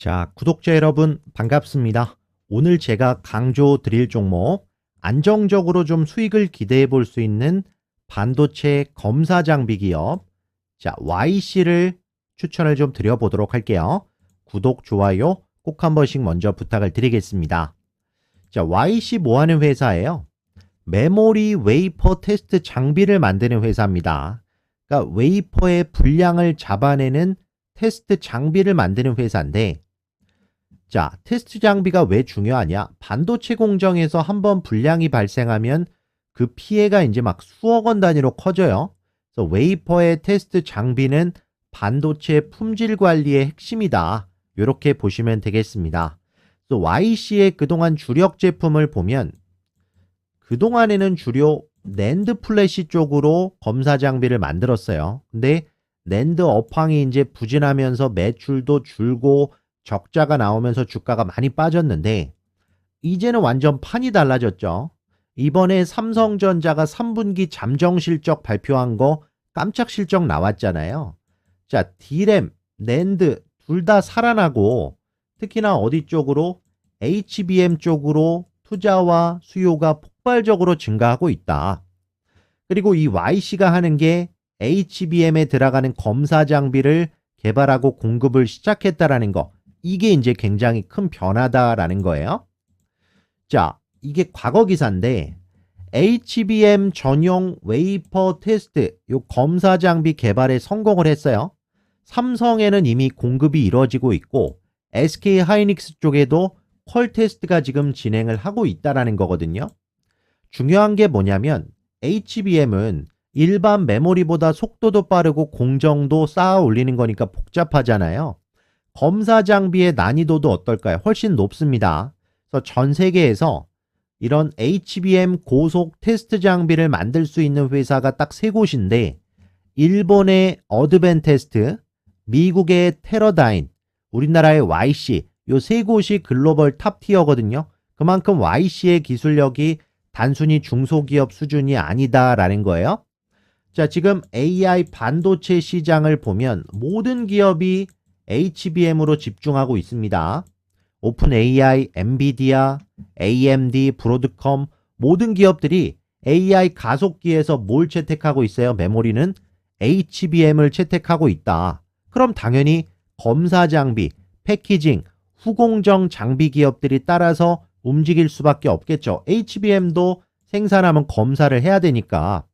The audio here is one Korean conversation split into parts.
자, 구독자 여러분 반갑습니다. 오늘 제가 강조 드릴 종목 안정적으로 좀 수익을 기대해 볼 수 있는 반도체 검사 장비 기업 자, YC를 추천을 좀 드려 보도록 할게요. 구독, 좋아요 꼭 한 번씩 먼저 부탁을 드리겠습니다. 자, YC 뭐 하는 회사예요? 메모리 웨이퍼 테스트 장비를 만드는 회사입니다. 그러니까 웨이퍼의 분량을 잡아내는 테스트 장비를 만드는 회사인데 자, 테스트 장비가 왜 중요하냐? 반도체 공정에서 한번 불량이 발생하면 그 피해가 이제 막 수억 원 단위로 커져요. 그래서 웨이퍼의 테스트 장비는 반도체 품질 관리의 핵심이다. 이렇게 보시면 되겠습니다. 그래서 YC의 그동안 주력 제품을 보면 그동안에는 주로 낸드 플래시 쪽으로 검사 장비를 만들었어요. 근데 낸드 업황이 이제 부진하면서 매출도 줄고 적자가 나오면서 주가가 많이 빠졌는데 이제는 완전 판이 달라졌죠. 이번에 삼성전자가 3분기 잠정 실적 발표한 거 깜짝 실적 나왔잖아요. 자, D램, 낸드 둘 다 살아나고 특히나 어디 쪽으로 HBM 쪽으로 투자와 수요가 폭발적으로 증가하고 있다. 그리고 이 YC가 하는 게 HBM에 들어가는 검사 장비를 개발하고 공급을 시작했다라는 거. 이게 이제 굉장히 큰 변화다라는 거예요. 자, 이게 과거 기사인데 HBM 전용 웨이퍼 테스트 요 검사 장비 개발에 성공을 했어요. 삼성에는 이미 공급이 이루어지고 있고 SK 하이닉스 쪽에도 퀄 테스트가 지금 진행을 하고 있다라는 거거든요. 중요한 게 뭐냐면 HBM은 일반 메모리보다 속도도 빠르고 공정도 쌓아 올리는 거니까 복잡하잖아요. 검사 장비의 난이도도 어떨까요? 훨씬 높습니다. 그래서 전 세계에서 이런 HBM 고속 테스트 장비를 만들 수 있는 회사가 딱 세 곳인데 일본의 어드벤 테스트, 미국의 테러다인, 우리나라의 YC 요 세 곳이 글로벌 탑 티어거든요. 그만큼 YC의 기술력이 단순히 중소기업 수준이 아니다라는 거예요. 자, 지금 AI 반도체 시장을 보면 모든 기업이 HBM으로 집중하고 있습니다. 오픈 AI, 엔비디아, AMD, 브로드컴 모든 기업들이 AI 가속기에서 뭘 채택하고 있어요? 메모리는 HBM을 채택하고 있다. 그럼 당연히 검사 장비, 패키징, 후공정 장비 기업들이 따라서 움직일 수밖에 없겠죠. HBM도 생산하면 검사를 해야 되니까.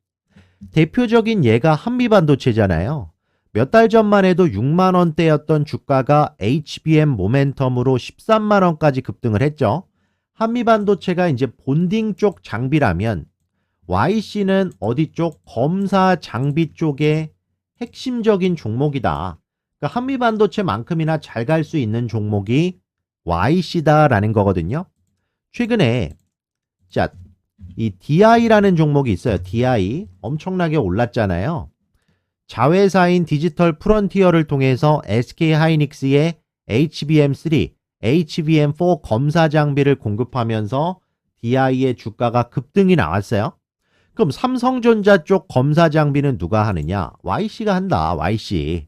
대표적인 예가 한미반도체잖아요. 몇 달 전만 해도 6만 원대였던 주가가 HBM 모멘텀으로 13만 원까지 급등을 했죠. 한미 반도체가 이제 본딩 쪽 장비라면 YC는 어디 쪽 검사 장비 쪽의 핵심적인 종목이다. 그러니까 한미 반도체만큼이나 잘 갈 수 있는 종목이 YC다라는 거거든요. 최근에 자, 이 DI라는 종목이 있어요. DI 엄청나게 올랐잖아요. 자회사인 디지털 프론티어를 통해서 SK 하이닉스의 HBM3, HBM4 검사 장비를 공급하면서 DI의 주가가 급등이 나왔어요. 그럼 삼성전자 쪽 검사 장비는 누가 하느냐? YC가 한다. YC.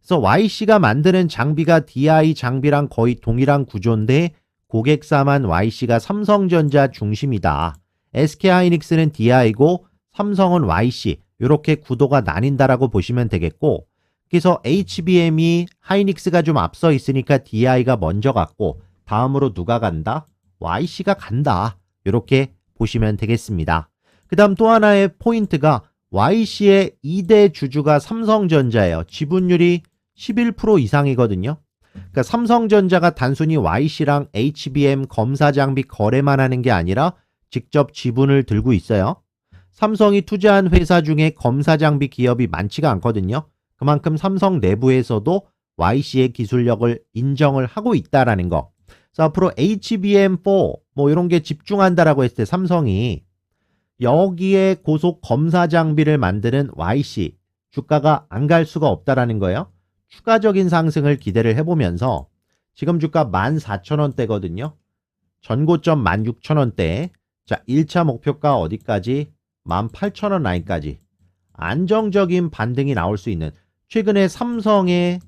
그래서 YC가 만드는 장비가 DI 장비랑 거의 동일한 구조인데 고객사만 YC가 삼성전자 중심이다. SK 하이닉스는 DI고 삼성은 YC. 이렇게 구도가 나뉜다라고 보시면 되겠고 그래서 HBM이 하이닉스가 좀 앞서 있으니까 DI가 먼저 갔고 다음으로 누가 간다? YC가 간다. 이렇게 보시면 되겠습니다. 그 다음 또 하나의 포인트가 YC의 2대 주주가 삼성전자예요. 지분율이 11% 이상이거든요. 그러니까 삼성전자가 단순히 YC랑 HBM 검사 장비 거래만 하는 게 아니라 직접 지분을 들고 있어요. 삼성이 투자한 회사 중에 검사 장비 기업이 많지가 않거든요. 그만큼 삼성 내부에서도 YC의 기술력을 인정을 하고 있다라는 거. 그래서 앞으로 HBM4 뭐 이런 게 집중한다라고 했을 때 삼성이 여기에 고속 검사 장비를 만드는 YC 주가가 안 갈 수가 없다라는 거예요. 추가적인 상승을 기대를 해보면서 지금 주가 14,000원대거든요. 전고점 16,000원대. 자, 1차 목표가 어디까지? 18,000원 라인까지 안정적인 반등이 나올 수 있는 최근에 삼성의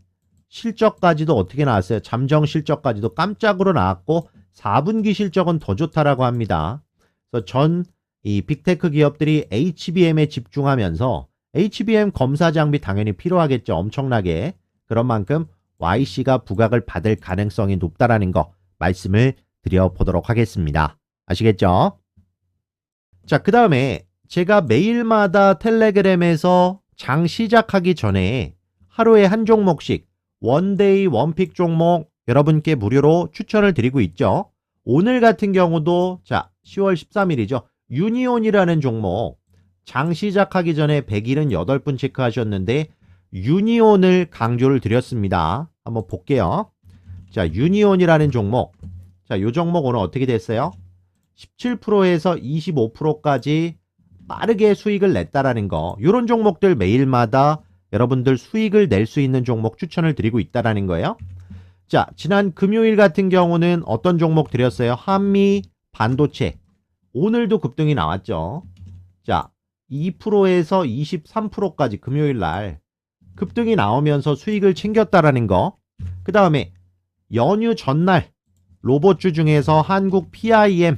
실적까지도 어떻게 나왔어요? 잠정 실적까지도 깜짝으로 나왔고 4분기 실적은 더 좋다라고 합니다. 그래서 전 이 빅테크 기업들이 HBM에 집중하면서 HBM 검사 장비 당연히 필요하겠죠. 엄청나게. 그런 만큼 YC가 부각을 받을 가능성이 높다라는 거 말씀을 드려보도록 하겠습니다. 아시겠죠? 자, 그 다음에 제가 매일마다 텔레그램에서 장 시작하기 전에 하루에 한 종목씩 원데이 원픽 종목 여러분께 무료로 추천을 드리고 있죠. 오늘 같은 경우도 자, 10월 13일이죠. 유니온이라는 종목 장 시작하기 전에 178분 체크하셨는데 유니온을 강조를 드렸습니다. 한번 볼게요. 자, 유니온이라는 종목. 자, 요 종목 오늘 어떻게 됐어요? 17%에서 25%까지 빠르게 수익을 냈다라는 거. 요런 종목들 매일마다 여러분들 수익을 낼 수 있는 종목 추천을 드리고 있다라는 거예요. 자, 지난 금요일 같은 경우는 어떤 종목 드렸어요? 한미 반도체. 오늘도 급등이 나왔죠. 자, 2%에서 23%까지 금요일 날 급등이 나오면서 수익을 챙겼다라는 거. 그 다음에 연휴 전날 로봇주 중에서 한국 PIM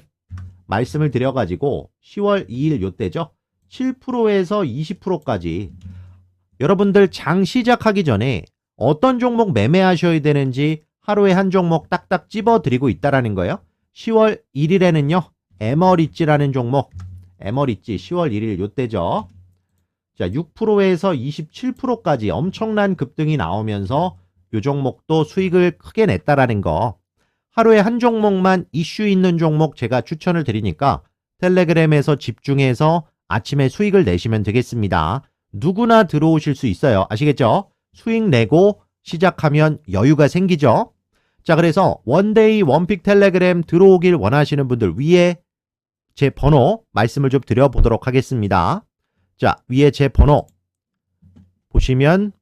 말씀을 드려가지고 10월 2일 요때죠. 7%에서 20%까지 여러분들 장 시작하기 전에 어떤 종목 매매하셔야 되는지 하루에 한 종목 딱딱 집어 드리고 있다라는 거예요. 10월 1일에는요. 에머리찌라는 종목 에머리찌 10월 1일 요때죠. 자, 6%에서 27%까지 엄청난 급등이 나오면서 요 종목도 수익을 크게 냈다라는 거. 하루에 한 종목만 이슈 있는 종목 제가 추천을 드리니까 텔레그램에서 집중해서 아침에 수익을 내시면 되겠습니다. 누구나 들어오실 수 있어요. 아시겠죠? 수익 내고 시작하면 여유가 생기죠? 자, 그래서 원데이 원픽 텔레그램 들어오길 원하시는 분들 위에 제 번호 말씀을 좀 드려보도록 하겠습니다. 자, 위에 제 번호 보시면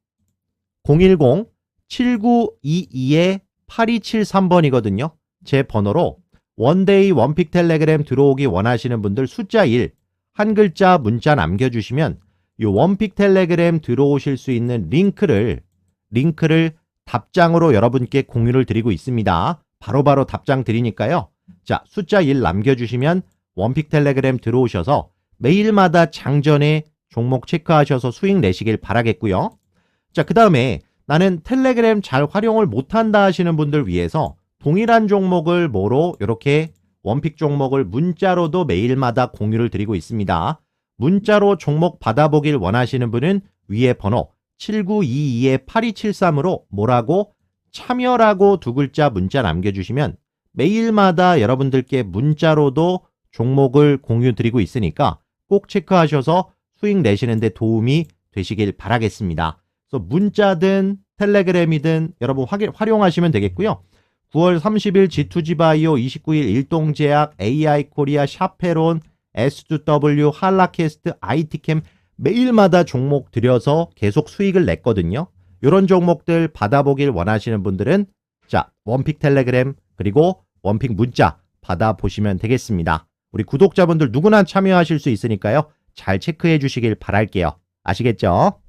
010-7922-8273번이거든요. 제 번호로 원데이 원픽 텔레그램 들어오기 원하시는 분들 숫자 1, 한 글자 문자 남겨주시면 이 원픽 텔레그램 들어오실 수 있는 링크를 링크를 답장으로 여러분께 공유를 드리고 있습니다. 바로바로 바로 답장 드리니까요. 자, 숫자 1 남겨주시면 원픽 텔레그램 들어오셔서 매일마다 장전에 종목 체크하셔서 수익 내시길 바라겠고요. 자, 그 다음에 나는 텔레그램 잘 활용을 못한다 하시는 분들 위해서 동일한 종목을 뭐로 이렇게 원픽 종목을 문자로도 매일마다 공유를 드리고 있습니다. 문자로 종목 받아보길 원하시는 분은 위에 번호 7922-8273으로 뭐라고 참여라고 두 글자 문자 남겨주시면 매일마다 여러분들께 문자로도 종목을 공유 드리고 있으니까 꼭 체크하셔서 수익 내시는데 도움이 되시길 바라겠습니다. 그래서 문자든 텔레그램이든 여러분 확인, 활용하시면 되겠고요. 9월 30일 G2G바이오 29일 일동제약 AI 코리아 샤페론 S2W 한라캐스트 IT캠 매일마다 종목 들여서 계속 수익을 냈거든요. 이런 종목들 받아보길 원하시는 분들은 자 원픽 텔레그램 그리고 원픽 문자 받아보시면 되겠습니다. 우리 구독자분들 누구나 참여하실 수 있으니까요. 잘 체크해 주시길 바랄게요. 아시겠죠?